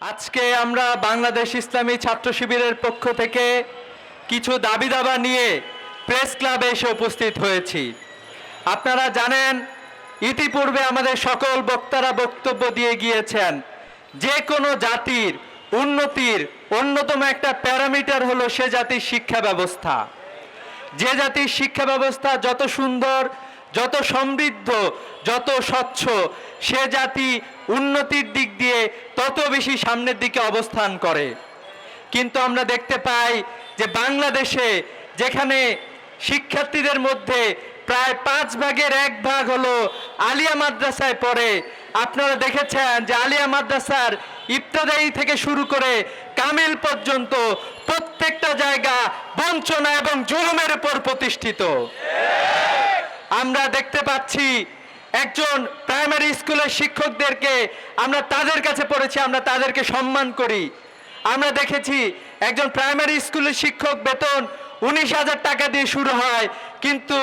আজকে আমরা বাংলাদেশ ইসলামী ছাত্র শিবিরের পক্ষ থেকে কিছু দাবি দাবা নিয়ে প্রেস ক্লাবে এসে উপস্থিত হয়েছি। আপনারা জানেন, ইতিপূর্বে আমাদের সকল বক্তারা বক্তব্য দিয়ে গিয়েছেন, যে কোনো জাতির উন্নতির অন্যতম একটা প্যারামিটার হলো সে জাতির শিক্ষা ব্যবস্থা। যে জাতির শিক্ষা ব্যবস্থা যত সুন্দর, যত সমৃদ্ধ, যত স্বচ্ছ, সে জাতি উন্নতির দিক দিয়ে তত বেশি সামনের দিকে অবস্থান করে। কিন্তু আমরা দেখতে পাই যে বাংলাদেশে যেখানে শিক্ষার্থীদের মধ্যে প্রায় পাঁচ ভাগের এক ভাগ হলো আলিয়া মাদ্রাসায় পড়ে, আপনারা দেখেছেন যে আলিয়া মাদ্রাসার ইবতদায়ী থেকে শুরু করে কামিল পর্যন্ত প্রত্যেকটা জায়গা বঞ্চনা এবং জুলুমের উপর প্রতিষ্ঠিত। আমরা দেখতে পাচ্ছি একজন প্রাইমারি স্কুলের শিক্ষকদেরকে আমরা তাদের কাছে পড়েছি, আমরা তাদেরকে সম্মান করি। আমরা দেখেছি একজন প্রাইমারি স্কুলের শিক্ষক বেতন উনিশ হাজার টাকা দিয়ে শুরু হয়, কিন্তু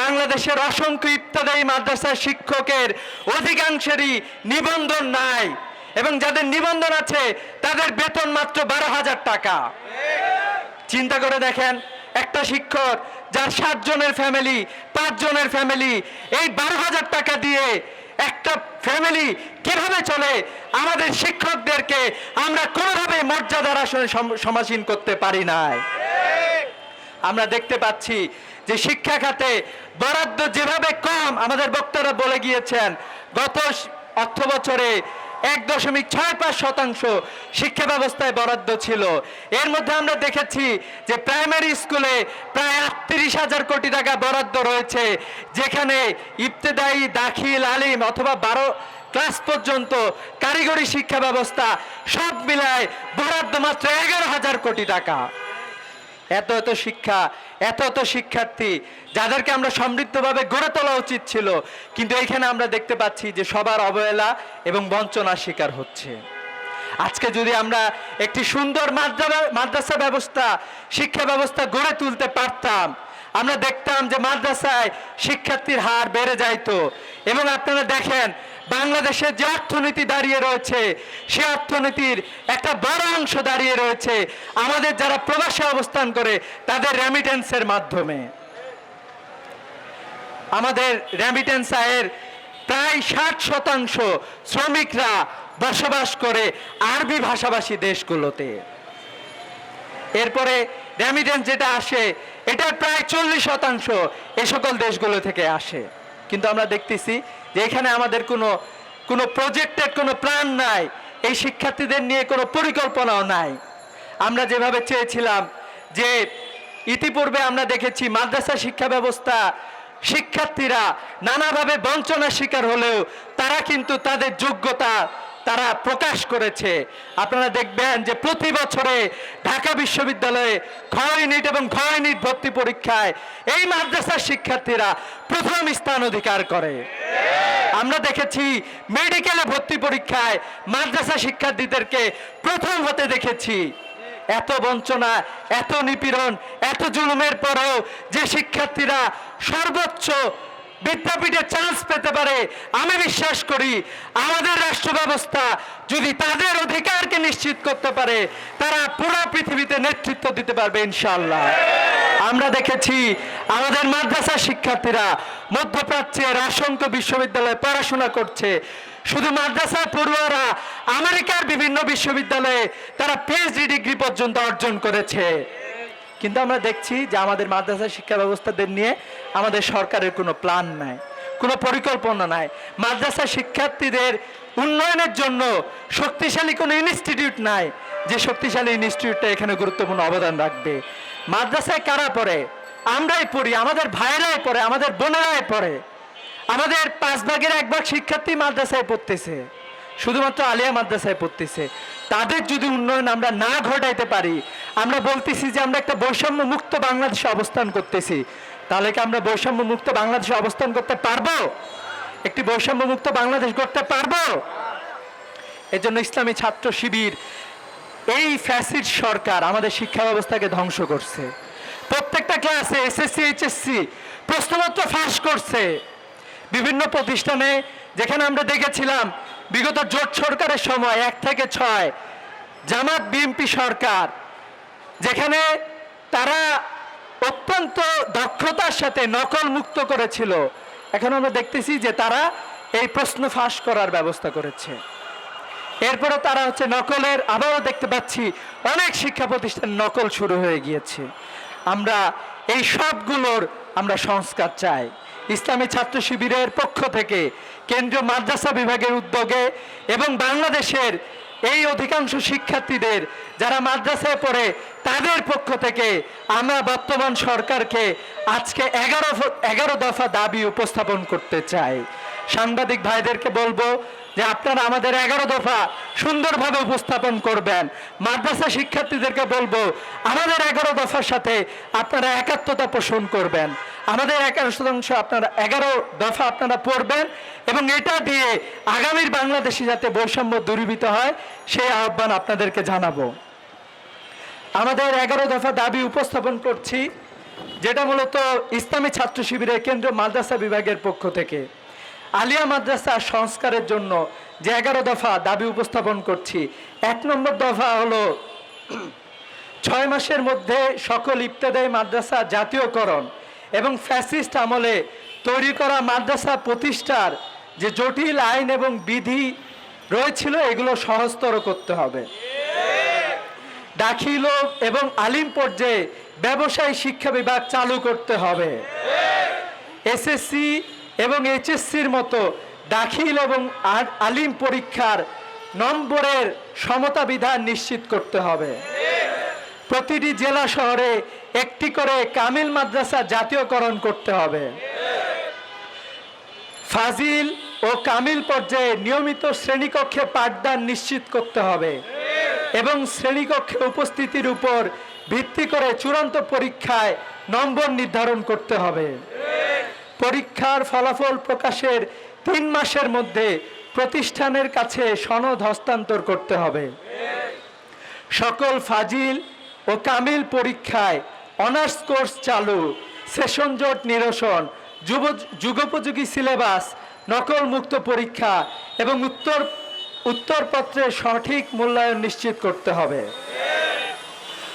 বাংলাদেশের অসংখ্য ইত্যাদি মাদ্রাসার শিক্ষকের অধিকাংশেরই নিবন্ধন নাই এবং যাদের নিবন্ধন আছে, তাদের বেতন মাত্র বারো হাজার টাকা। চিন্তা করে দেখেন, একটা শিক্ষক যার সাতজনের ফ্যামিলি, পাঁচজনের ফ্যামিলি, এই বারো হাজার টাকা দিয়ে একটা ফ্যামিলি কীভাবে চলে? আমাদের শিক্ষকদেরকে আমরা কোনোভাবে মর্যাদার আসনে সম- সমাসীন করতে পারি নাই। আমরা দেখতে পাচ্ছি যে শিক্ষা খাতে বরাদ্দ যেভাবে কম, আমাদের বক্তারা বলে গিয়েছেন, গত অর্থ বছরে এক দশমিক ছয় পাঁচ শতাংশ শিক্ষা ব্যবস্থায় বরাদ্দ ছিল। এর মধ্যে আমরা দেখেছি যে প্রাইমারি স্কুলে প্রায় আটত্রিশ হাজার কোটি টাকা বরাদ্দ রয়েছে, যেখানে ইবতেদায়ী দাখিল, আলিম অথবা বারো ক্লাস পর্যন্ত কারিগরি শিক্ষা ব্যবস্থা সব মিলায় বরাদ্দ মাত্র এগারো হাজার কোটি টাকা। এত এত শিক্ষা, এত এত শিক্ষার্থী, যাদেরকে আমরা সমৃদ্ধভাবে গড়ে তোলা উচিত ছিল, কিন্তু এখানে আমরা দেখতে পাচ্ছি যে সবার অবহেলা এবং বঞ্চনার শিকার হচ্ছে। আজকে যদি আমরা একটি সুন্দর মাদ্রাসা ব্যবস্থা, শিক্ষা ব্যবস্থা গড়ে তুলতে পারতাম, আমরা দেখতাম যে মাদ্রাসায় শিক্ষার্থীর হার বেড়ে যাইতো। এবং আপনারা দেখেন বাংলাদেশের যে অর্থনীতি দাঁড়িয়ে রয়েছে, সে অর্থনীতির একটা বড় অংশ দাঁড়িয়ে রয়েছে। আমাদের যারা প্রবাসে অবস্থান করে, তাদের রেমিটেন্সের মাধ্যমে। আমাদের রেমিটেন্স আয়ের প্রায় ষাট শতাংশ শ্রমিকরা বসবাস করে আরবি ভাষাভাষী দেশগুলোতে। এরপরে রেমিটেন্স যেটা আসে এটা প্রায় চল্লিশ শতাংশ এ সকল দেশগুলো থেকে আসে। কিন্তু আমরা দেখতেছি যে এখানে আমাদের কোনো কোনো প্রজেক্টের কোনো প্ল্যান নাই, এই শিক্ষার্থীদের নিয়ে কোনো পরিকল্পনাও নাই। আমরা যেভাবে চেয়েছিলাম যে ইতিপূর্বে আমরা দেখেছি মাদ্রাসা শিক্ষা ব্যবস্থা, শিক্ষার্থীরা নানাভাবে বঞ্চনার শিকার হলেও তারা কিন্তু তাদের যোগ্যতা তারা প্রকাশ করেছে। আপনারা দেখবেন যে প্রতি বছরে ঢাকা বিশ্ববিদ্যালয়ে খ ইউনিট এবং ঘ ইউনিট ভর্তি পরীক্ষায় এই মাদ্রাসার শিক্ষার্থীরা প্রথম স্থান অধিকার করে। আমরা দেখেছি মেডিকেলে ভর্তি পরীক্ষায় মাদ্রাসা শিক্ষার্থীদেরকে প্রথম হতে দেখেছি। এত বঞ্চনা, এত নিপীড়ন, এত জুলুমের পরেও যে শিক্ষার্থীরা সর্বোচ্চ বিদ্যাপীঠে চান্স পেতে পারে, আমি বিশ্বাস করি আমাদের রাষ্ট্র ব্যবস্থা যদি তাদের অধিকারকে নিশ্চিত করতে পারে, তারা পুরো পৃথিবীতে নেতৃত্ব দিতে পারবে ইনশাল্লাহ আমরা দেখেছি আমাদের মাদ্রাসা শিক্ষার্থীরা মধ্যপ্রাচ্যের অসংখ্য বিশ্ববিদ্যালয়ে পড়াশোনা করছে। শুধু মাদ্রাসায় পড়ুয়ারা, আমেরিকার বিভিন্ন বিশ্ববিদ্যালয়ে তারা পিএইচডি ডিগ্রি পর্যন্ত অর্জন করেছে। কিন্তু আমরা দেখছি যে আমাদের মাদ্রাসা শিক্ষা ব্যবস্থাদের নিয়ে আমাদের সরকারের কোনো প্ল্যান নাই, কোনো পরিকল্পনা নাই। মাদ্রাসা শিক্ষার্থীদের উন্নয়নের জন্য শক্তিশালী কোনো ইনস্টিটিউট নাই, যে শক্তিশালী ইনস্টিটিউটটা এখানে গুরুত্বপূর্ণ অবদান রাখবে। মাদ্রাসায় কারা পড়ে? আমরাই পড়ি, আমাদের ভাইরাই পড়ে, আমাদের বোনেরাই পড়ে। আমাদের পাঁচ ভাগের এক ভাগ শিক্ষার্থী মাদ্রাসায় পড়তেছে। শুধুমাত্র আলিয়া মাদ্রাসায় পড়তেছে। তাদের যদি উন্নয়ন আমরা না ঘটাইতে পারি, আমরা বলতেছি যে আমরা একটা বৈষম্য মুক্ত বাংলাদেশে অবস্থান করতেছি। তাহলে কি আমরা বৈষম্য মুক্ত বাংলাদেশে অবস্থান করতে পারব? একটি বৈষম্য মুক্ত বাংলাদেশ করতে পারব? এজন্য ইসলামী ছাত্র শিবির, এই ফ্যাসিড সরকার আমাদের শিক্ষা ব্যবস্থাকে ধ্বংস করছে। প্রত্যেকটা ক্লাসে এসএসসি, এইচএসসি প্রশ্নপত্র ফাঁস করছে। বিভিন্ন প্রতিষ্ঠানে যেখানে আমরা দেখেছিলাম বিগত জোট সরকারের সময় এক থেকে ছয় জামাত, বিএনপি সরকার, যেখানে তারা অত্যন্ত দক্ষতার সাথে নকল মুক্ত করেছিল। এখন আমরা দেখতেছি যে তারা এই প্রশ্ন ফাঁস করার ব্যবস্থা করেছে। এরপরে তারা হচ্ছে নকলের, আবারও দেখতে পাচ্ছি অনেক শিক্ষা প্রতিষ্ঠান নকল শুরু হয়ে গিয়েছে। আমরা এই সবগুলোর আমরা সংস্কার চাই। ইসলামী ছাত্র শিবিরের পক্ষ থেকে কেন্দ্রীয় মাদ্রাসা বিভাগের উদ্যোগে এবং বাংলাদেশের এই অধিকাংশ শিক্ষার্থীদের যারা মাদ্রাসায় পড়ে, তাদের পক্ষ থেকে আমরা বর্তমান সরকারকে আজকে এগারো এগারো দফা দাবি উপস্থাপন করতে চাই। সাংবাদিক ভাইদেরকে বলব যে আপনারা আমাদের এগারো দফা সুন্দরভাবে উপস্থাপন করবেন। মাদ্রাসা শিক্ষার্থীদেরকে বলব, আমাদের এগারো দফার সাথে আপনারা একাত্মতা পোষণ করবেন। আমাদের এগারো শতাংশ আপনারা, এগারো দফা আপনারা পড়বেন এবং এটা দিয়ে আগামীর বাংলাদেশে যাতে বৈষম্য দূরীভূত হয়, সেই আহ্বান আপনাদেরকে জানাব। আমাদের এগারো দফা দাবি উপস্থাপন করছি, যেটা মূলত ইসলামী ছাত্র শিবিরের কেন্দ্র মাদ্রাসা বিভাগের পক্ষ থেকে। আলিয়া মাদ্রাসা সংস্কারের জন্য যে এগারো দফা দাবি উপস্থাপন করছি, এক নম্বর দফা হলো ছয় মাসের মধ্যে সকল ইবতেদায়ী মাদ্রাসা জাতীয়করণ। এবং ফ্যাসিস্ট আমলে তৈরি করা মাদ্রাসা প্রতিষ্ঠার যে জটিল আইন এবং বিধি রয়েছিল, এগুলো সহজতর করতে হবে। দাখিল এবং আলিম পর্যায়ে ব্যবসায়ী শিক্ষা বিভাগ চালু করতে হবে। এসএসসি এবং এইচএসসির মতো দাখিল এবং আলিম পরীক্ষার নম্বরের সমতা বিধান নিশ্চিত করতে হবে। প্রতিটি জেলা শহরে একটি করে কামিল মাদ্রাসা জাতীয়করণ করতে হবে। ফাজিল ও কামিল পর্যায়ে নিয়মিত শ্রেণীকক্ষে পাঠদান নিশ্চিত করতে হবে এবং শ্রেণীকক্ষে উপস্থিতির উপর ভিত্তি করে চূড়ান্ত পরীক্ষায় নম্বর নির্ধারণ করতে হবে। পরীক্ষার ফলাফল প্রকাশের তিন মাসের মধ্যে প্রতিষ্ঠানের কাছে সনদ হস্তান্তর করতে হবে। সকল ফাজিল ও কামিল পরীক্ষায় অনার্স কোর্স চালু, সেশন জট নিরসন, যুব, যুগোপযোগী সিলেবাস, নকল মুক্ত পরীক্ষা এবং উত্তর, উত্তরপত্রের সঠিক মূল্যায়ন নিশ্চিত করতে হবে।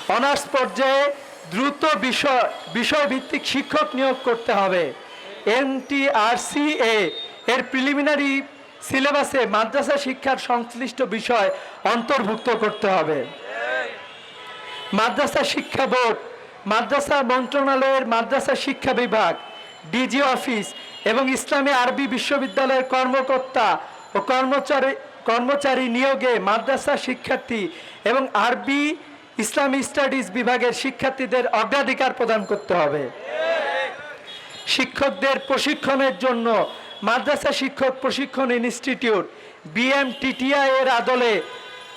অনার্স পর্যায়ে দ্রুত বিষয়, বিষয়ভিত্তিক শিক্ষক নিয়োগ করতে হবে। এনটিআরসিএ এর প্রিলিমিনারি সিলেবাসে মাদ্রাসা শিক্ষার সংশ্লিষ্ট বিষয় অন্তর্ভুক্ত করতে হবে। মাদ্রাসা শিক্ষা বোর্ড মাদ্রাসা মন্ত্রণালয়ের মাদ্রাসা শিক্ষা বিভাগ ডিজি অফিস এবং ইসলামী আরবি বিশ্ববিদ্যালয়ের কর্মকর্তা ও কর্মচারী কর্মচারী নিয়োগে মাদ্রাসা শিক্ষার্থী এবং আরবি ইসলামী স্টাডিজ বিভাগের শিক্ষার্থীদের অগ্রাধিকার প্রদান করতে হবে। শিক্ষকদের প্রশিক্ষণের জন্য মাদ্রাসা শিক্ষক প্রশিক্ষণ ইনস্টিটিউট বিএমটিটিআই এর আদলে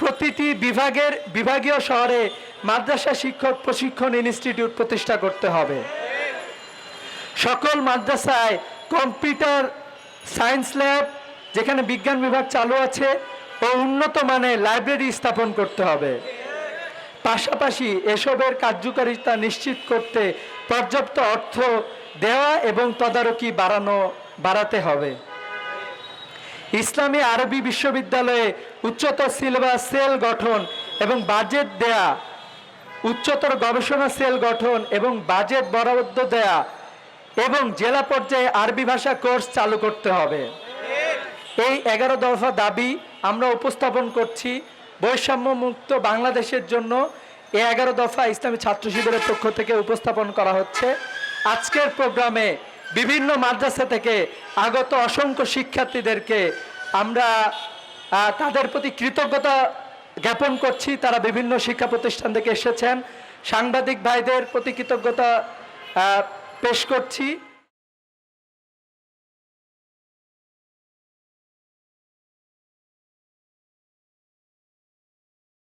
প্রতিটি বিভাগের, বিভাগীয় শহরে মাদ্রাসা শিক্ষক প্রশিক্ষণ ইনস্টিটিউট প্রতিষ্ঠা করতে হবে। সকল মাদ্রাসায় কম্পিউটার সায়েন্স ল্যাব, যেখানে বিজ্ঞান বিভাগ চালু আছে, ও উন্নত মানের লাইব্রেরি স্থাপন করতে হবে। পাশাপাশি এসবের কার্যকারিতা নিশ্চিত করতে পর্যাপ্ত অর্থ দেওয়া এবং তদারকি বাড়ানো, বাড়াতে হবে। ইসলামী আরবি বিশ্ববিদ্যালয়ে উচ্চতর সিলেবাস সেল গঠন এবং বাজেট দেয়া উচ্চতর গবেষণা সেল গঠন এবং বাজেট বরাদ্দ দেয়া এবং জেলা পর্যায়ে আরবি ভাষা কোর্স চালু করতে হবে। এই এগারো দফা দাবি আমরা উপস্থাপন করছি। বৈষম্য মুক্ত বাংলাদেশের জন্য এই এগারো দফা ইসলামী ছাত্র শিবিরের পক্ষ থেকে উপস্থাপন করা হচ্ছে। আজকের প্রোগ্রামে বিভিন্ন মাদ্রাসা থেকে আগত অসংখ্য শিক্ষার্থীদেরকে আমরা তাদের প্রতি কৃতজ্ঞতা জ্ঞাপন করছি তারা বিভিন্ন শিক্ষা প্রতিষ্ঠান থেকে এসেছেন। সাংবাদিক ভাইদের প্রতি কৃতজ্ঞতা পেশ করছি।